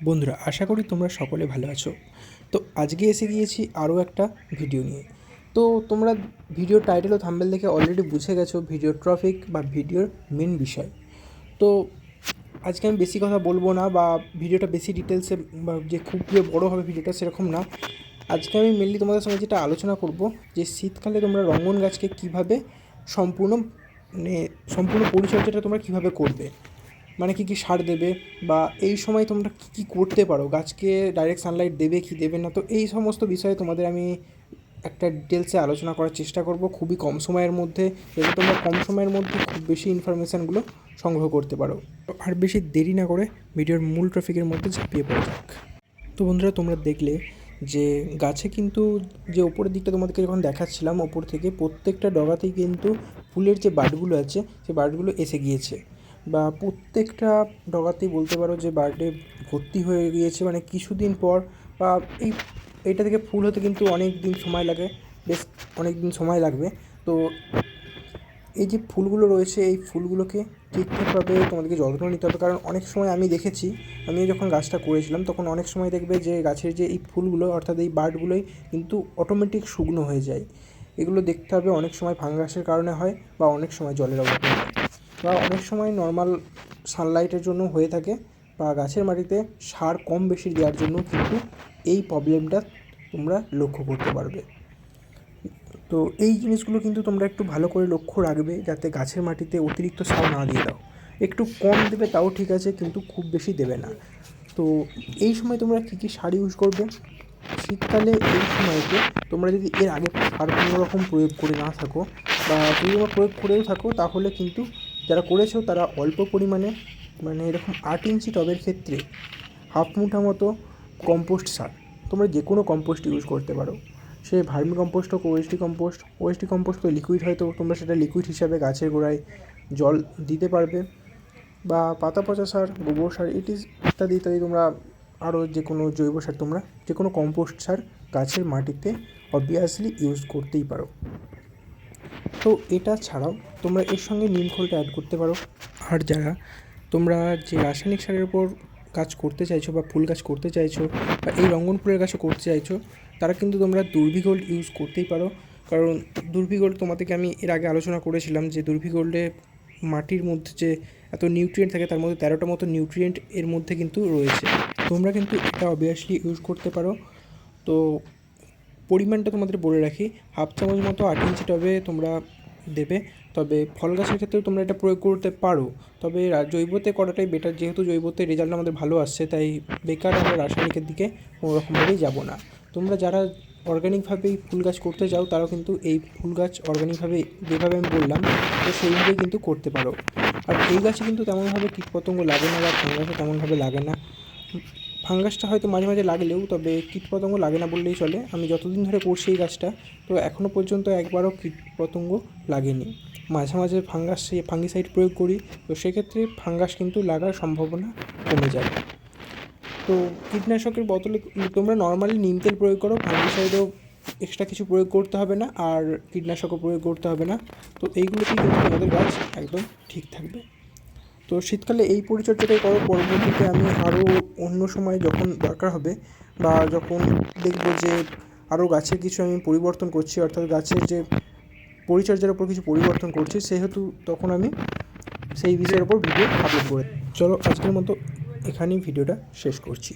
বন্ধুরা, আশা করি তোমরা সকলে ভালো আছো। তো আজকে এসে গিয়েছি আরও একটা ভিডিও নিয়ে। তো তোমরা ভিডিও টাইটেল ও থাম্বেল দেখে অলরেডি বুঝে গেছো ভিডিও ট্রফিক বা ভিডিওর মেন বিষয়। তো আজকে আমি বেশি কথা বলব না বা ভিডিওটা বেশি ডিটেলসে বা যে খুব যে বড়ো হবে ভিডিওটা সেরকম না। আজকে আমি মেনলি তোমাদের সঙ্গে যেটা আলোচনা করব যে শীতকালে তোমরা রঙ্গন গাছকে কীভাবে সম্পূর্ণ মানে সম্পূর্ণ পরিচর্যাটা তোমরা কীভাবে করবে। মানে কী কী সার দেবে বা এই সময় তোমরা কী কী করতে পারো? গাছকে ডাইরেক্ট সানলাইট দেবে কি দেবে না? তো এই সমস্ত বিষয়ে তোমাদের আমি একটা ডিটেলসে আলোচনা করার চেষ্টা করব খুবই কম সময়ের মধ্যে। যাতে তোমরা কম সময়ের মধ্যে খুব বেশি ইনফরমেশানগুলো সংগ্রহ করতে পারো। আর বেশি দেরি না করে ভিডিওর মূল ট্রফিকের মধ্যে ঝাঁপিয়ে পড়া যাক। তো বন্ধুরা, তোমরা দেখলে যে গাছে কিন্তু যে ওপরের দিকটা তোমাদেরকে যখন দেখাচ্ছিলাম, ওপর থেকে প্রত্যেকটা ডগাতেই কিন্তু ফুলের যে বার্ডগুলো আছে সেই বার্ডগুলো এসে গিয়েছে। বা প্রত্যেকটা ডগাতেই বলতে পারো যে বার্থডে ভর্তি হয়ে গিয়েছে মানে কিছুদিন পর, বা এই, এইটা থেকে ফুল হতে কিন্তু অনেক দিন সময় লাগে, বেশ অনেক দিন সময় লাগবে। তো এই যে ফুলগুলো রয়েছে, এই ফুলগুলোকে ঠিকঠাকভাবে তোমাদেরকে যত্ন নিতে হবে, কারণ অনেক সময় আমি দেখেছি আমি যখন গাছটা করেছিলাম, তখন অনেক সময় দেখবে যে গাছের যে এই ফুলগুলো, অর্থাৎ এই বার্ডগুলোই কিন্তু অটোমেটিক শুকনো হয়ে যায়। এগুলো দেখতে হবে অনেক সময় ফাঙ্গাসের কারণে হয়, বা অনেক সময় জলের অভাবে বা অনেক সময় নর্মাল সানলাইটের জন্য হয়ে থাকে বা গাছের মাটিতে সার কম বেশি দেওয়ার জন্য কিন্তু এই প্রবলেমটা তোমরা লক্ষ্য করতে পারবে। তো এই জিনিসগুলো কিন্তু তোমরা একটু ভালো করে লক্ষ্য রাখবে যাতে গাছের মাটিতে অতিরিক্ত সার না দিয়ে দাও। একটু কম দেবে তাও ঠিক আছে কিন্তু খুব বেশি দেবে না। তো এই সময় তোমরা কী কী সার ইউজ করবে? শীতকালে এই সময়তে তোমরা যদি এর আগে সার কোনো রকম প্রয়োগ করে না থাকো বা যদি তোমরা প্রয়োগ করেও থাকো, তাহলে কিন্তু যারা করেছ তারা অল্প পরিমাণে মানে এরকম আট ইঞ্চি টবের ক্ষেত্রে হাফ মুঠা মতো কম্পোস্ট সার, তোমরা যে কোনো কম্পোস্ট ইউজ করতে পারো। সে ভার্মি কম্পোস্ট হোক ওএসটি কম্পোস্ট ওএসটি কম্পোস্ট তো লিকুইড হয়তো তোমরা সেটা লিকুইড হিসাবে গাছের গোড়ায় জল দিতে পারবে। বা পাতা পচা সার, গোবর সার ইট ইজ ইত্যাদি ইত্যাদি তোমরা আরও যে কোনো জৈব সার তোমরা যে কোনো কম্পোস্ট সার গাছের মাটিতে অবভিয়াসলি ইউজ করতেই পারো। তো এটা ছাড়াও তোমরা এর সঙ্গে নিম খোলটা অ্যাড করতে পারো। আর যারা তোমরা যে রাসায়নিক সারের উপর কাজ করতে চাইছো বা ফুল গাছ করতে চাইছো বা এই রঙ্গন ফুলের গাছও করতে চাইছো, তারা কিন্তু তোমরা দুর্ভিগোল্ড ইউজ করতেই পারো। কারণ দুর্ভিগোল্ড তোমাদেরকে আমি এর আগে আলোচনা করেছিলাম যে দুর্ভিগোল্ডে মাটির মধ্যে যে এত নিউট্রিয়েন্ট থাকে তার মধ্যে তেরোটা মতো নিউট্রিয়েন্ট এর মধ্যে কিন্তু রয়েছে। তোমরা কিন্তু এটা অবভিয়াসলি ইউজ করতে পারো। তো পরিমাণটা তোমাদের বলে রাখি। হাফ চামচ মতো আট ইঞ্চি টবে তোমরা দেবে। তবে ফল গাছের ক্ষেত্রেও তোমরা এটা প্রয়োগ করতে পারো। তবে জৈবতে করাটাই বেটার যেহেতু জৈবতে রেজাল্ট আমাদের ভালো আসছে, তাই বেকার আমরা রাসায়নিকের দিকে কোনো রকমভাবেই যাব না। তোমরা যারা অর্গ্যানিকভাবেই ফুল গাছ করতে চাও তারাও কিন্তু এই ফুল গাছ অর্গ্যানিকভাবে যেভাবে আমি বললাম, তো সেইভাবেই কিন্তু করতে পারো। আর এই গাছে কিন্তু তেমনভাবে কীটপতঙ্গ লাগে না বা ফাঙ্গাসও তেমনভাবে লাগে না। ফাঙ্গাসটা হয়তো মাঝে মাঝে লাগলেও, তবে কীটপতঙ্গ লাগে না বললেই চলে। আমি যতদিন ধরে করছি এই গাছটা, তো এখনও পর্যন্ত একবারও কীটপতঙ্গ লাগেনি। মাঝে মাঝে ফাঙ্গাস, ফাঙ্গিসাইড প্রয়োগ করি, তো সেক্ষেত্রে ফাঙ্গাস কিন্তু লাগার সম্ভাবনা কমে যায়। তো কীটনাশকের বদলে তোমরা নর্মালি নিম তেল প্রয়োগ করো, ফাঙ্গিসাইডও এক্সট্রা কিছু প্রয়োগ করতে হবে না, আর কীটনাশকও প্রয়োগ করতে হবে না। তো এইগুলোতেই কিন্তু তোমাদের গাছ একদম ঠিক থাকবে। তো শীতকালে এই পরিচর্যাটাই করো, পরবর্তীতে আমি আরও অন্য সময় যখন দরকার হবে বা যখন দেখব যে আরও গাছের কিছু আমি পরিবর্তন করছি, অর্থাৎ গাছের যে পরিচর্যার ওপর কিছু পরিবর্তন করছি, সেহেতু তখন আমি সেই বিষয়ের ওপর ভিডিও আপলোড করে চলো আজকের মতো এখানেই ভিডিওটা শেষ করছি।